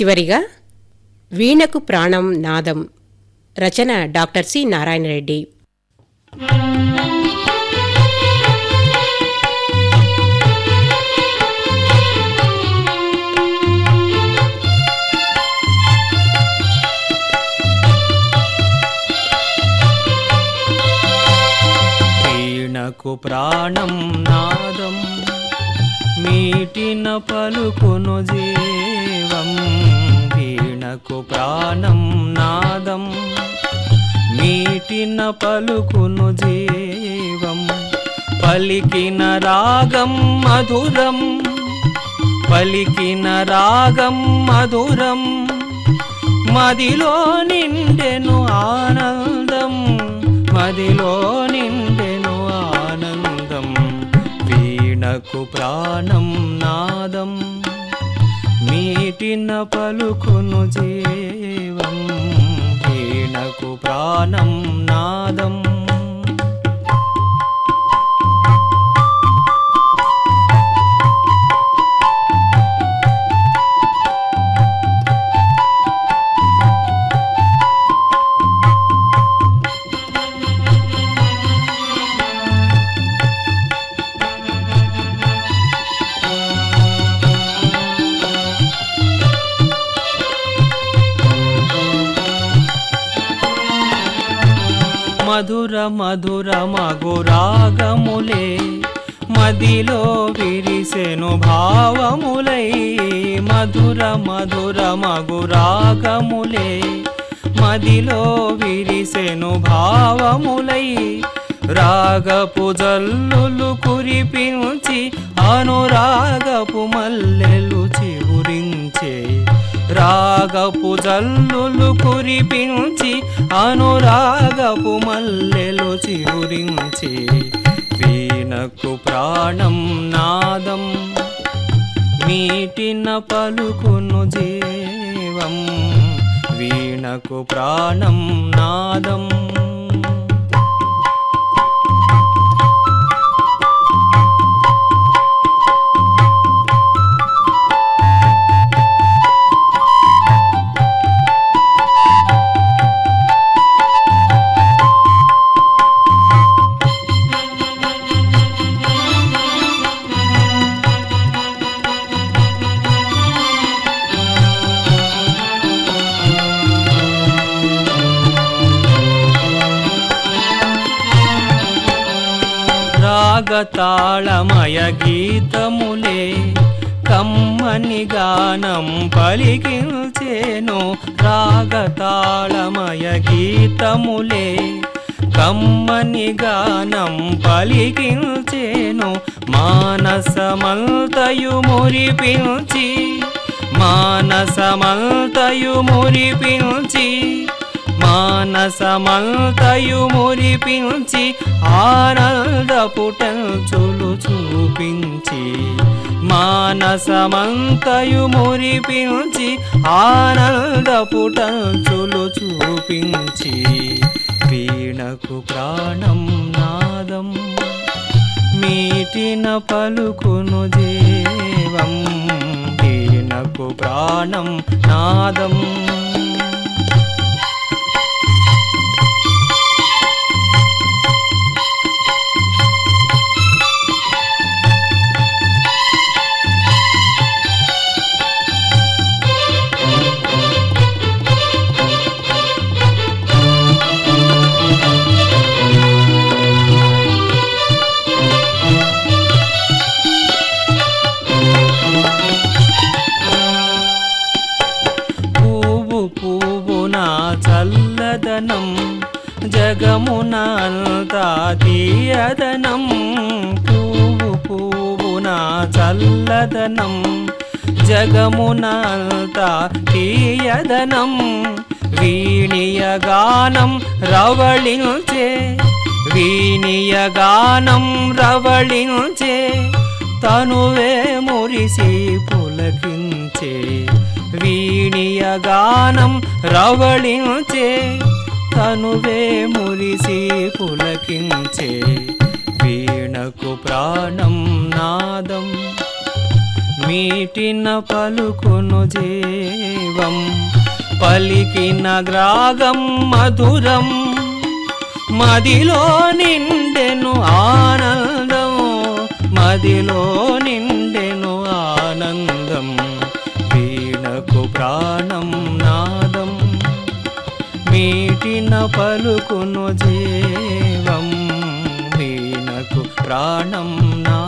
చివరిగా వీణకు ప్రాణం నాదం రచన డాక్టర్ సి నారాయణ రెడ్డి వీణకు ప్రాణం నాదం మీటిన పలుకును జీవం. వీణకు ప్రాణం నాదం మీటిన పలుకును జీవం పలికిన రాగం మధురం పలికిన రాగం మధురం మదిలో నిండెను ఆనందం మదిలో నిండెను ఆనందం వీణకు ప్రాణం నాదం. మీటిన పలుకును జీవం వీణకు ప్రాణం నాదం. మధుర మధుర మగురాగములే మదిలో విరిసెను భావములై మధుర మధుర మగురాగములే మదిలో విరిసెను భావములై రాగపు జల్లులు కురిపించి అనురాగపు మల్లెలు చిగురించే రాగపు జల్లులు కురిపించి అనురాగపు మల్లెలు చిగురించి వీణకు ప్రాణం నాదం మీటిన పలుకును జీవం వీణకు ప్రాణం నాదం. రాగతాళమయ గీతములే కమ్మని గానం పలికించేను రాగతాళమయ గీతములే కమ్మని గానం పలికించేను మానసమంతయు మురిపించి మానసమంతయు మురిపించి మానసమంతయు మురిపించి ఆనందపుటంచులు చూపించి మానసమంతయు మురిపించి ఆనందపుటంచులు చూపించి వీణకు ప్రాణం నాదం మీటిన పలుకును జీవం వీణకు ప్రాణం నాదం పువ్వున చల్లదనం జగమునంతా తీయదనం. పువ్వు పువ్వున చల్లదనం జగమునంతా తీయదనం. వీణియగానం రవళించే వీణియగానం రవళించే తనువే మురిసి పులకించే. వీణియ గానం రవళించే తనువే మురిసి పులకించే వీణకు ప్రాణం నాదం మీటిన పలుకును జీవం పలికిన గ్రాగం మధురం మదిలో నిండెను ఆనందం మదిలో నిండె మీటిన పలుకును జీవం వీణకు ప్రాణం నా